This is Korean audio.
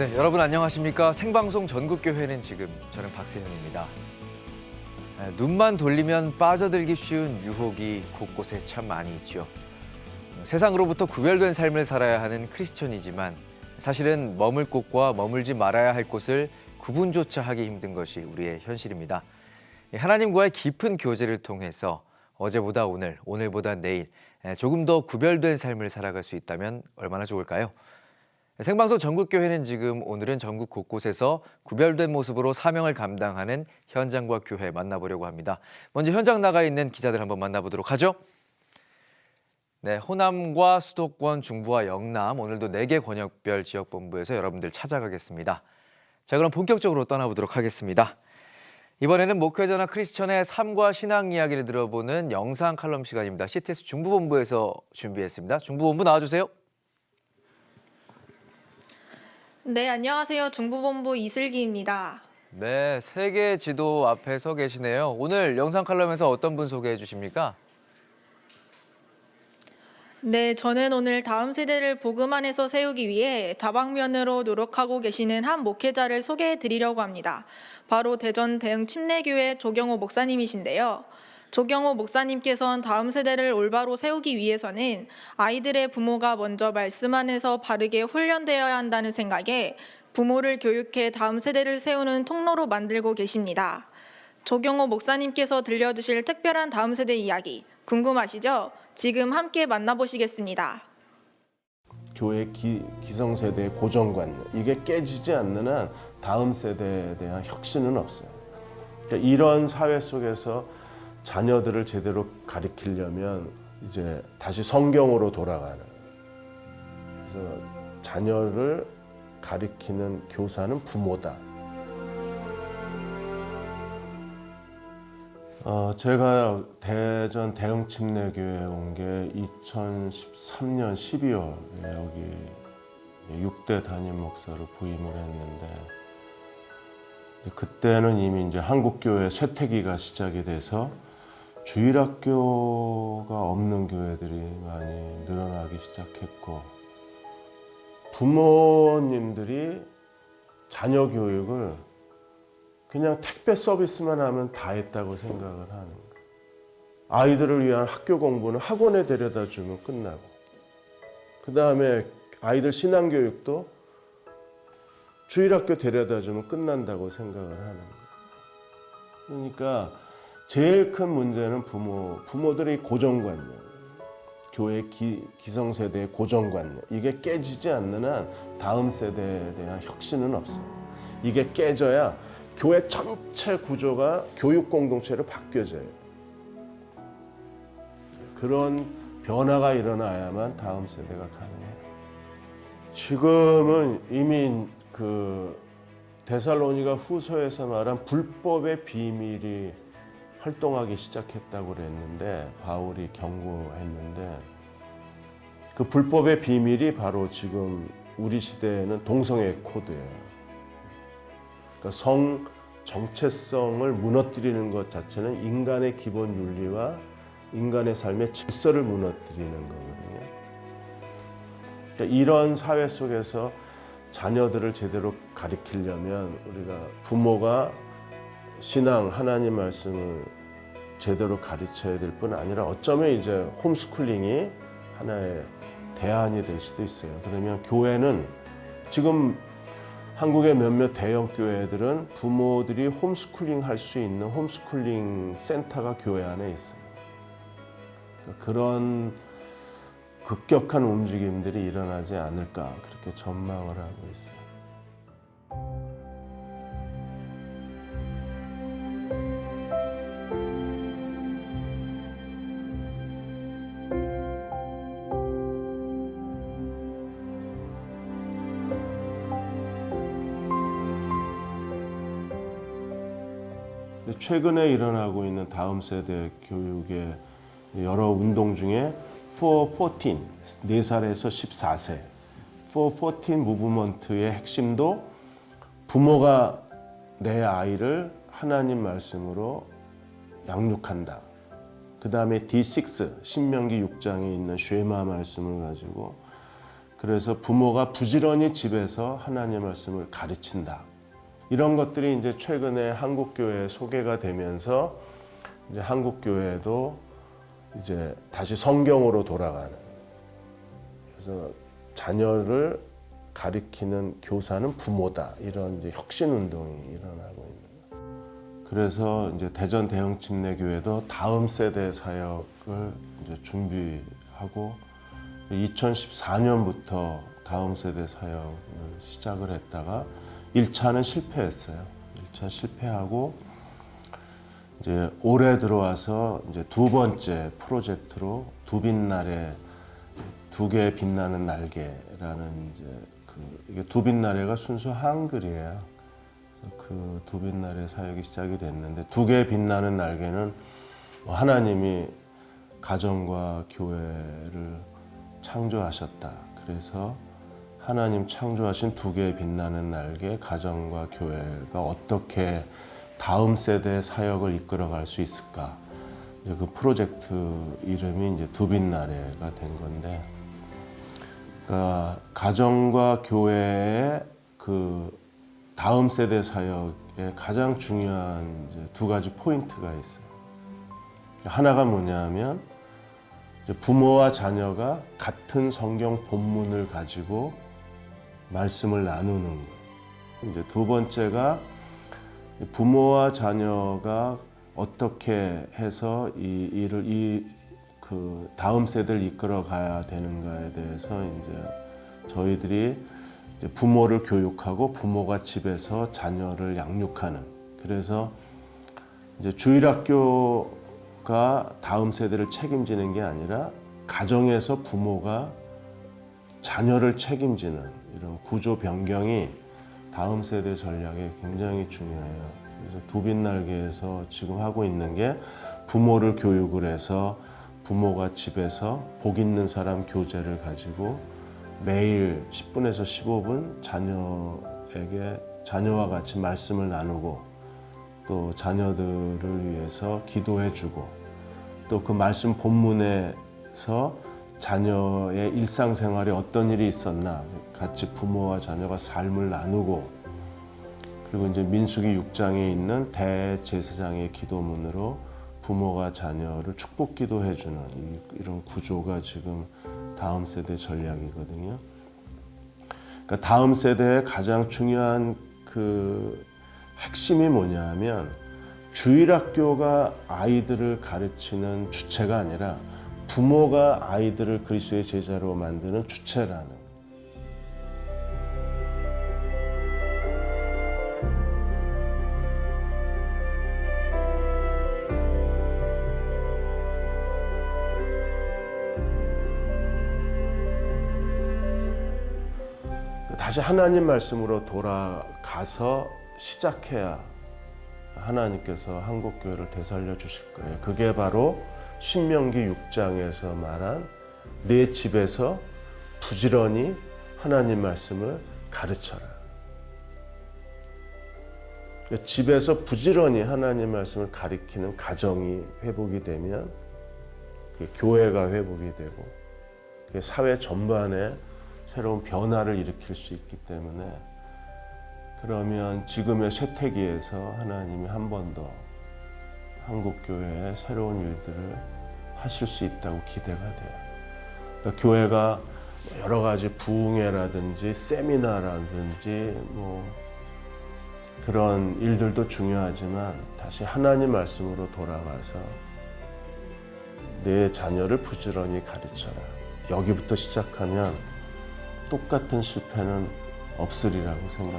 네, 여러분 안녕하십니까? 생방송 전국교회는 지금 저는 박세현입니다. 에, 눈만 돌리면 빠져들기 쉬운 유혹이 곳곳에 참 많이 있죠. 세상으로부터 구별된 삶을 살아야 하는 크리스천이지만 사실은 머물 곳과 머물지 말아야 할 곳을 구분조차 하기 힘든 것이 우리의 현실입니다. 이 하나님과의 깊은 교제를 통해서 어제보다 오늘, 오늘보다 내일 에, 조금 더 구별된 삶을 살아갈 수 있다면 얼마나 좋을까요? 생방송 전국교회는 지금 오늘은 전국 곳곳에서 구별된 모습으로 사명을 감당하는 현장과 교회 만나보려고 합니다. 먼저 현장 나가 있는 기자들 한번 만나보도록 하죠. 네, 호남과 수도권, 중부와 영남 오늘도 네 개 권역별 지역 본부에서 여러분들 찾아가겠습니다. 자, 그럼 본격적으로 떠나보도록 하겠습니다. 이번에는 목회자나 크리스천의 삶과 신앙 이야기를 들어보는 영상 칼럼 시간입니다. CTS 중부본부에서 준비했습니다. 중부본부 나와주세요. 네, 안녕하세요. 중부본부 이슬기입니다. 네, 세계 지도 앞에 서 계시네요. 오늘 영상 칼럼에서 어떤 분 소개해 주십니까? 네, 저는 오늘 다음 세대를 복음 안에서 세우기 위해 다방면으로 노력하고 계시는 한 목회자를 소개해 드리려고 합니다. 바로 대전 대흥 침례교회 조경호 목사님이신데요. 조경호 목사님께서는 다음 세대를 올바로 세우기 위해서는 아이들의 부모가 먼저 말씀 안에서 바르게 훈련되어야 한다는 생각에 부모를 교육해 다음 세대를 세우는 통로로 만들고 계십니다. 조경호 목사님께서 들려주실 특별한 다음 세대 이야기 궁금하시죠? 지금 함께 만나보시겠습니다. 교회 기, 기성세대의 고정관념 이게 깨지지 않는 한 다음 세대에 대한 혁신은 없어요. 그러니까 이런 사회 속에서 자녀들을 제대로 가리키려면 이제 다시 성경으로 돌아가는 그래서 자녀를 가리키는 교사는 부모다. 어, 제가 대전 대흥 침례교회에 온게 2013년 12월에 여기 6대 담임 목사로 부임을 했는데 그때는 이미 이제 한국교회 쇠퇴기가 시작이 돼서 주일학교가 없는 교회들이 많이 늘어나기 시작했고 부모님들이 자녀 교육을 그냥 택배 서비스만 하면 다 했다고 생각을 하는 거예요. 아이들을 위한 학교 공부는 학원에 데려다 주면 끝나고 그 다음에 아이들 신앙 교육도 주일학교 데려다 주면 끝난다고 생각을 하는 거예요. 그러니까 제일 큰 문제는 부모 부모들의 고정관념, 교회 기, 기성세대의 고정관념 이게 깨지지 않는 한 다음 세대에 대한 혁신은 없어요. 이게 깨져야 교회 전체 구조가 교육 공동체로 바뀌어져요. 그런 변화가 일어나야만 다음 세대가 가능해요. 지금은 이미 그 데살로니가 후서에서 말한 불법의 비밀이 활동하기 시작했다고 그랬는데 바울이 경고했는데 그 불법의 비밀이 바로 지금 우리 시대에는 동성애 코드예요. 그러니까 성 정체성을 무너뜨리는 것 자체는 인간의 기본 윤리와 인간의 삶의 질서를 무너뜨리는 거거든요. 그러니까 이런 사회 속에서 자녀들을 제대로 가리키려면 우리가 부모가 신앙 하나님 말씀을 제대로 가르쳐야 될 뿐 아니라 어쩌면 이제 홈스쿨링이 하나의 대안이 될 수도 있어요. 그러면 교회는 지금 한국의 몇몇 대형 교회들은 부모들이 홈스쿨링 할 수 있는 홈스쿨링 센터가 교회 안에 있어요. 그런 급격한 움직임들이 일어나지 않을까 그렇게 전망을 하고 있어요. 최근에 일어나고 있는 다음 세대 교육의 여러 운동 중에 For 14, 4살에서 14세 For 14 무브먼트의 핵심도 부모가 내 아이를 하나님 말씀으로 양육한다. 그 다음에 D6, 신명기 6장에 있는 쉐마 말씀을 가지고 그래서 부모가 부지런히 집에서 하나님의 말씀을 가르친다. 이런 것들이 이제 최근에 한국 교회에 소개가 되면서 이제 한국 교회도 이제 다시 성경으로 돌아가는. 그래서 자녀를 가리키는 교사는 부모다. 이런 이제 혁신 운동이 일어나고 있는. 그래서 이제 대전 대형 침례 교회도 다음 세대 사역을 이제 준비하고 2014년부터 다음 세대 사역을 시작을 했다가 1차는 실패했어요. 1차 실패하고 이제 올해 들어와서 이제 두 번째 프로젝트로 두 빛날의 두 개의 빛나는 날개라는 이제 그 이게 두 빛나래가 순수 한글이에요. 그 두 빛날의 사역이 시작이 됐는데 두 개의 빛나는 날개는 뭐 하나님이 가정과 교회를 창조하셨다. 그래서 하나님 창조하신 두 개의 빛나는 날개, 가정과 교회가 어떻게 다음 세대의 사역을 이끌어갈 수 있을까? 이제 그 프로젝트 이름이 이제 두 빛 나래가 된 건데, 그러니까 가정과 교회의 그 다음 세대 사역에 가장 중요한 두 가지 포인트가 있어요. 하나가 뭐냐면 부모와 자녀가 같은 성경 본문을 가지고 말씀을 나누는 것. 이제 두 번째가 부모와 자녀가 어떻게 해서 이 일을 이 그 다음 세대를 이끌어 가야 되는가에 대해서 이제 저희들이 이제 부모를 교육하고 부모가 집에서 자녀를 양육하는 그래서 이제 주일학교가 다음 세대를 책임지는 게 아니라 가정에서 부모가 자녀를 책임지는 이런 구조 변경이 다음 세대 전략에 굉장히 중요해요. 그래서 두빛날개에서 지금 하고 있는 게 부모를 교육을 해서 부모가 집에서 복 있는 사람 교재를 가지고 매일 10분에서 15분 자녀에게 자녀와 같이 말씀을 나누고 또 자녀들을 위해서 기도해주고 또 그 말씀 본문에서 자녀의 일상생활에 어떤 일이 있었나 같이 부모와 자녀가 삶을 나누고 그리고 이제 민수기 6장에 있는 대제사장의 기도문으로 부모가 자녀를 축복 기도해주는 이- 이런 구조가 지금 다음 세대 전략이거든요. 그러니까 다음 세대의 가장 중요한 그 핵심이 뭐냐면 주일학교가 아이들을 가르치는 주체가 아니라 부모가 아이들을 그리스도의 제자로 만드는 주체라는. 다시 하나님 말씀으로 돌아가서 시작해야 하나님께서 한국 교회를 되살려 주실 거예요. 그게 바로 신명기 6장에서 말한 내 집에서 부지런히 하나님 말씀을 가르쳐라. 그러니까 집에서 부지런히 하나님 말씀을 가리키는 가정이 회복이 되면 교회가 회복이 되고 사회 전반에 새로운 변화를 일으킬 수 있기 때문에 그러면 지금의 쇠퇴기에서 하나님이 한 번 더 한국 교회에 새로운 일들을 하실 수 있다고 기대가 돼요. 그러니까 교회가 여러 가지 부흥회라든지 세미나라든지 뭐 그런 일들도 중요하지만 다시 하나님 말씀으로 돌아가서 내 자녀를 부지런히 가르쳐라. 여기부터 시작하면 똑같은 실패는 없으리라고 듭니다.